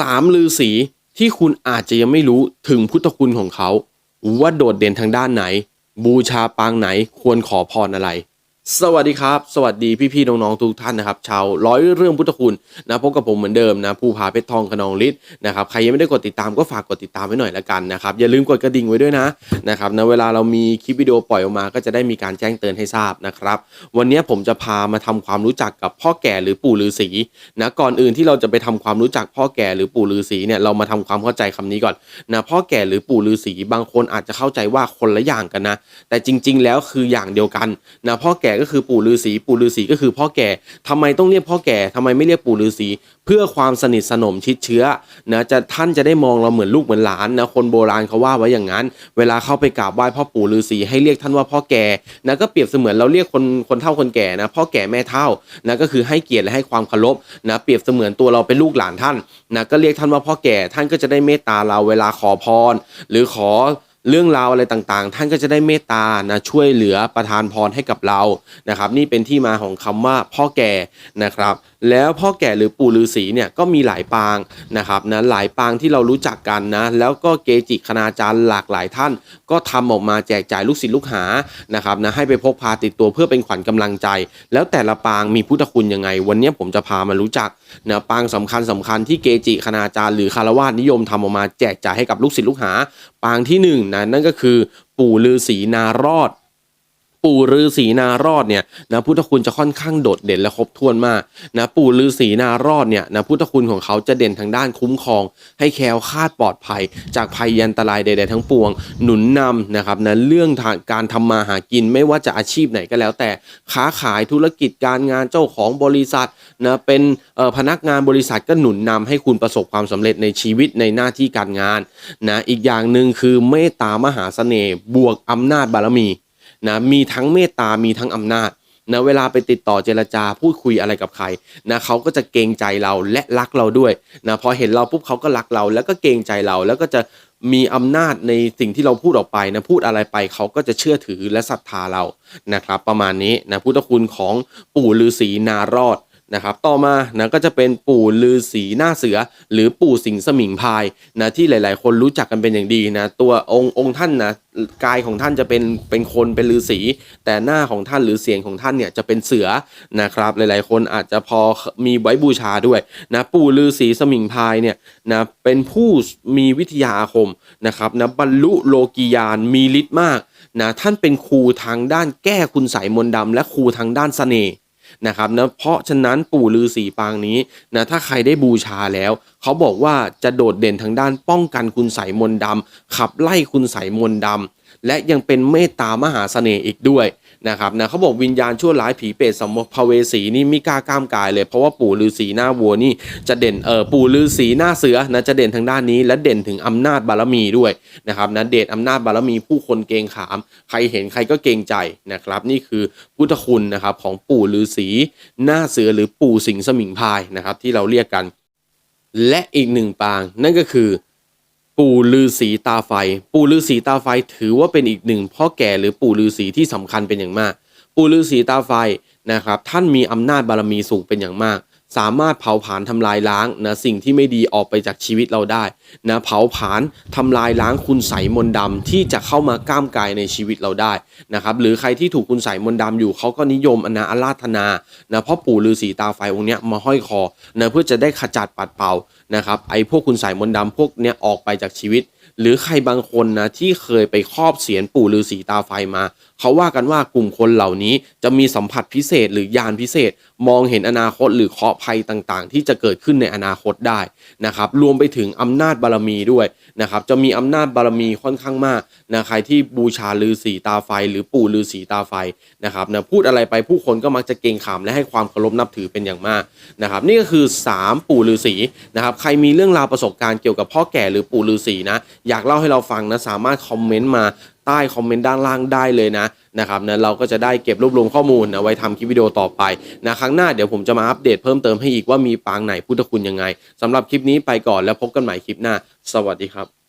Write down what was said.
สามลือสีที่คุณอาจจะยังไม่รู้ถึงพุทธคุณของเขา ว่าโดดเด่นทางด้านไหน บูชาปางไหนควรขอพรอะไร สวัสดีครับ สวัสดีพี่ๆน้องๆทุกท่านนะครับชาวร้อยเรื่องพุทธคุณนะพบกับผมเหมือนเดิมนะภูผาเพชรทองขนองฤทธิ์นะครับใครยังไม่ได้กดติดตามก็ฝากกดติดตามไว้หน่อยละกันนะครับอย่าลืมกดกระดิ่งไว้ด้วยนะนะครับนะเวลาเรามีคลิปวิดีโอปล่อยออกมา ก็จะได้มีการแจ้งเตือนให้ทราบนะครับ วันนี้ผมจะพามาทำความรู้จักกับพ่อแก่หรือปู่ฤาษีนะก่อนอื่นที่เราจะไปทำความรู้จักพ่อแก่หรือปู่ฤาษีเนี่ยเรามาทำความเข้าใจคำนี้ก่อนนะพ่อแก่หรือปู่ฤาษีบางคนอาจจะเข้าใจว่าคนละอย่างกันนะแต่จริง ๆ แล้วคืออย่างเดียวกันนะพ่อแก่ก็คือปู่ฤาษีปู่ฤาษีก็คือพ่อแก่ทำไมต้องเรียกพ่อแก่ทำไมไม่เรียกปู่ฤาษีเพื่อความสนิทสนมชิดเชื้อนะจะท่านจะได้มองเราเหมือนลูกเหมือนหลานนะคนโบราณเขาว่าไว้อย่างนั้น เวลาเข้าไปกราบไหว้พ่อปู่ฤาษีให้เรียกท่านว่าพ่อแก่นะก็เปรียบเสมือนเราเรียกคนคนเฒ่าคนแก่นะพ่อแก่แม่เฒ่านะก็คือให้เกียรติและให้ความเคารพนะเปรียบเสมือนตัวเราเป็นลูกหลานท่านนะก็เรียกท่านว่าพ่อแก่ท่านก็จะได้เมตตาเราเวลาขอพร หรือขอ เรื่องราวอะไรต่างๆ ท่านก็จะได้เมตตานะช่วยเหลือประทานพรให้กับเรานะครับ นี่เป็นที่มาของคำว่าพ่อแก่นะครับ แล้วพ่อแก่หรือปู่ฤาษีเนี่ยก็มีหลายปางนะครับนะหลายปางที่เรารู้จักกันนะ แล้วก็เกจิคณาจารย์หลากหลายท่าน ก็ทำออกมาแจกจ่ายลูกศิษย์ลูกหานะครับนะให้ไปพกพาติดตัวเพื่อเป็นขวัญกำลังใจ แล้วแต่ละปางมีพุทธคุณยังไง วันนี้ผมจะพามารู้จักนะปางสำคัญสำคัญที่เกจิคณาจารย์หรือคารวาสนิยมทำออกมาแจกจ่ายให้กับลูกศิษย์ลูกหา ปางที่หนั้น นั่นก็คือปู่ฤาษีนารอด ปู่ฤาษีนารอดเนี่ยนะพุทธคุณจะค่อนข้างโดดเด่นและครบถ้วนมากนะปู่ฤาษีนารอดเนี่ยนะพุทธคุณของเขาจะเด่นทางด้านคุ้มครอง ให้แคล้วคลาดปลอดภัย จากภัยยันตรายใดๆทั้งปวง หนุนนำนะครับนะเรื่องทางการทำมาหากินไม่ว่าจะอาชีพไหนก็แล้ว แต่ค้าขายธุรกิจการงานเจ้าของบริษัทนะเป็นพนักงานบริษัทก็หนุนนำให้คุณประสบความสำเร็จในชีวิตในหน้าที่การงานนะอีกอย่างหนึ่งคือเมตตามหาเสน่ห์บวกอำนาจบารมี นะมีทั้งเมตตามีทั้งอำนาจนะเวลาไปติดต่อเจรจาพูดคุยอะไรกับใครนะเขาก็จะเกรงใจเราและรักเราด้วยนะพอเห็นเราปุ๊บเขาก็รักเรา แล้วก็เกรงใจเราแล้วก็จะมีอำนาจในสิ่งที่เราพูดออกไปนะพูดอะไรไปเขาก็จะเชื่อถือและศรัทธาเรานะครับ ประมาณนี้นะพุทธคุณของปู่ฤาษีนารอด นะครับต่อมานะก็จะเป็นปู่ลือสีหน้าเสือ หรือปู่สิงสมิงพายนะที่หลาย ๆ คนรู้จักกันเป็นอย่างดีนะตัวองค์องค์ท่านนะกายของท่านจะเป็นเป็นคนเป็นลือสี แต่หน้าของท่านหรือเสียงของท่านเนี่ยจะเป็นเสือนะครับหลาย ๆ คนอาจจะพอมีไว้บูชาด้วยนะปู่ลือสีสมิงพายเนี่ยนะเป็นผู้มีวิทยาอาคมนะครับนะบรรลุโลกียานมีฤทธิ์มากนะท่านเป็นครูทางด้านแก้คุณไสยมนต์ดำและครูทางด้านเสน่ห์ นะครับนะเพราะฉะนั้นปู่ลือสีปางนี้นะถ้าใครได้บูชาแล้ว เขาบอกว่าจะโดดเด่นทางด้านป้องกันคุณใสยมนดำขับไล่คุณใสยมนดำและยังเป็นเมตตามหาเสน่ห์อีกด้วย นะครับนะเขาบอกวิญญาณชั่วร้ายผีเปรตสมภเวสีนี่ไม่กล้าก้ามกายเลย เพราะว่าปู่ฤาษีหน้าวัวนี่จะเด่นเออปู่ฤาษีหน้าเสือนะจะเด่นทางด้านนี้ และเด่นถึงอำนาจบารมีด้วยนะครับนะเดชอำนาจบารมีผู้คนเกรงขาม ใครเห็นใครก็เกรงใจนะครับ นี่คือพุทธคุณนะครับของปู่ฤาษีหน้าเสือหรือปู่สิงสมิงพายนะครับที่เราเรียกกัน และอีกหนึ่งปางนั่นก็คือ ปู่ลือสีตาไฟ ปู่ลือสีตาไฟถือว่าเป็นอีกหนึ่งพ่อแก่หรือปู่ลือสีที่สำคัญเป็นอย่างมาก ปู่ลือสีตาไฟนะครับท่านมีอำนาจบารมีสูงเป็นอย่างมาก สามารถเผาผลาญทำลายล้างนะสิ่งที่ไม่ดีออกไปจากชีวิตเราได้นะเผาผลาญทำลายล้างคุณใสมนดำที่จะเข้ามาก้ามกายในชีวิตเราได้นะครับหรือใครที่ถูกคุณใสมนดำอยู่เขาก็นิยมอนาอาราธนานะเพราะปู่ฤาษีตาไฟองค์เนี้ยมาห้อยคอนะเพื่อจะได้ขจัดปัดเป่านะครับไอ้พวกคุณใสมนดำพวกเนี้ยออกไปจากชีวิต หรือใครบางคนนะที่เคยไปครอบเสียนปู่ฤาษีตาไฟมาเขาว่ากันว่ากลุ่มคนเหล่านี้จะมีสัมผัสพิเศษหรือยานพิเศษ มองเห็นอนาคตหรือเคราะห์ภัยต่างๆ ที่จะเกิดขึ้นในอนาคตได้นะครับ รวมไปถึงอำนาจบารมีด้วยนะครับ จะมีอำนาจบารมีค่อนข้างมากนะใครที่บูชาฤาษีตาไฟ หรือปู่ฤาษีตาไฟนะครับนะพูดอะไรไปผู้คนก็มักจะเกรงขามและให้ความเคารพนับถือเป็นอย่างมากนะครับนี่ก็คือ 3 ปู่ฤาษีนะครับใครมีเรื่องราวประสบการณ์เกี่ยวกับพ่อแก่หรือปู่ฤาษีนะอยากเล่าให้เราฟังนะสามารถคอมเมนต์มาใต้คอมเมนต์ด้านล่างได้เลยนะนะครับนะเราก็จะได้เก็บรวบรวมข้อมูลนะไว้ทำคลิปวิดีโอต่อไปนะครั้งหน้าเดี๋ยวผมจะมาอัปเดตเพิ่มเติมให้อีกว่ามีปางไหนพุทธคุณยังไงสำหรับคลิปนี้ไปก่อนแล้วพบกันใหม่คลิปหน้า สวัสดีครับ